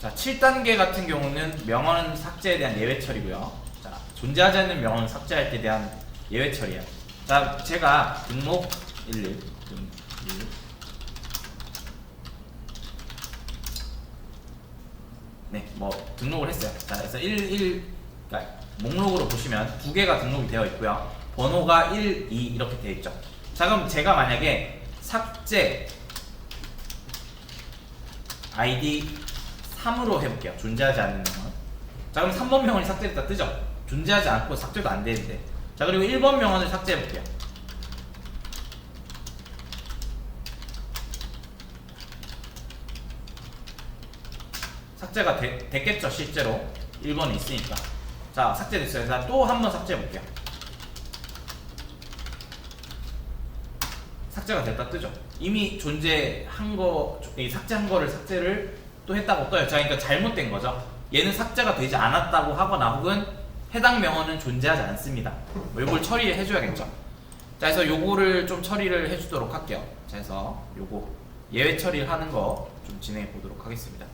자, 7단계 같은 경우는 명언 삭제에 대한 예외 처리고요. 자, 존재하지 않는 명언 삭제할 때 대한 예외 처리예요. 자, 제가 등록 11, 등 1. 네, 뭐 등록을 했어요. 자, 그래서 1, 1, 그러니까 목록으로 보시면 두 개가 등록이 되어 있고요. 번호가 1, 2 이렇게 되어 있죠. 자, 그럼 제가 만약에 삭제 아이디 3으로 해볼게요. 존재하지 않는 명은. 자, 그럼 3번 명언이 삭제됐다 뜨죠? 존재하지 않고 삭제도 안 되는데. 자, 그리고 1번 명언을 삭제해볼게요. 삭제가 되, 됐겠죠, 실제로. 1번에 있으니까. 자, 삭제됐어요. 자, 또 한 번 삭제해볼게요. 삭제가 됐다 뜨죠. 이미 존재한 거, 이 삭제한 거를 삭제를 또 했다고 떠요. 자, 그러니까 잘못된 거죠. 얘는 삭제가 되지 않았다고 하거나 혹은 해당 명언은 존재하지 않습니다. 뭐 이걸 처리해 줘야겠죠. 자, 그래서 요거를 좀 처리를 해 주도록 할게요. 자, 그래서 요거 예외 처리를 하는 거 좀 진행해 보도록 하겠습니다.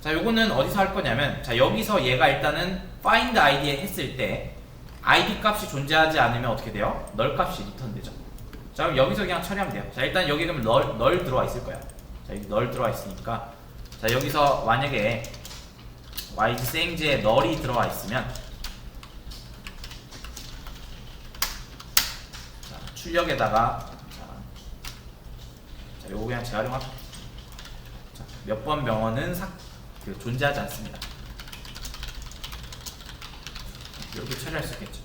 자, 요거는 어디서 할 거냐면, 자, 여기서 얘가 일단은 find id에 했을 때 id 값이 존재하지 않으면 어떻게 돼요? 널 값이 리턴 되죠. 자, 그럼 여기서 그냥 처리하면 돼요. 자, 일단 여기 그러면 널, 널 들어와 있을 거예요. 자, 여기 널 들어와 있으니까. 자, 여기서 만약에 yg 생지에 널이 들어와 있으면 자, 출력에다가 자, 자, 요거 그냥. 자, 몇번 명언은 삭, 그, 존재하지 않습니다. 이렇게 처리할 수 있겠죠.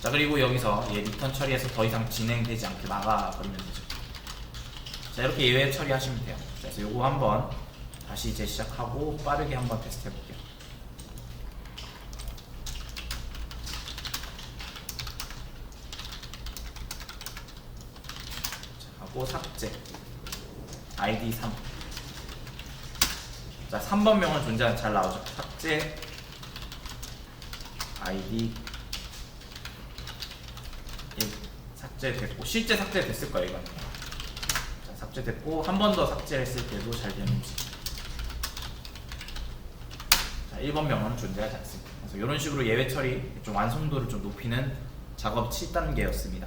자 그리고 여기서 얘 리턴 처리해서 더 이상 진행되지 않게 막아버리면 되죠. 자 이렇게 예외 처리하시면 돼요. 자, 그래서 요거 한번 다시 재시작하고 빠르게 한번 테스트 해볼게요. 자, 하고 삭제 id 3. 자 3번 명은 존재하는 잘 나오죠. 삭제 id 1 삭제됐고 실제 삭제됐을 거예요 이건. 자, 삭제됐고 한 번 더 삭제했을 때도 잘 되는지. 자 1번 명은 존재하지 않습니다. 그래서 이런 식으로 예외 처리 좀 완성도를 좀 높이는 작업 7단계였습니다.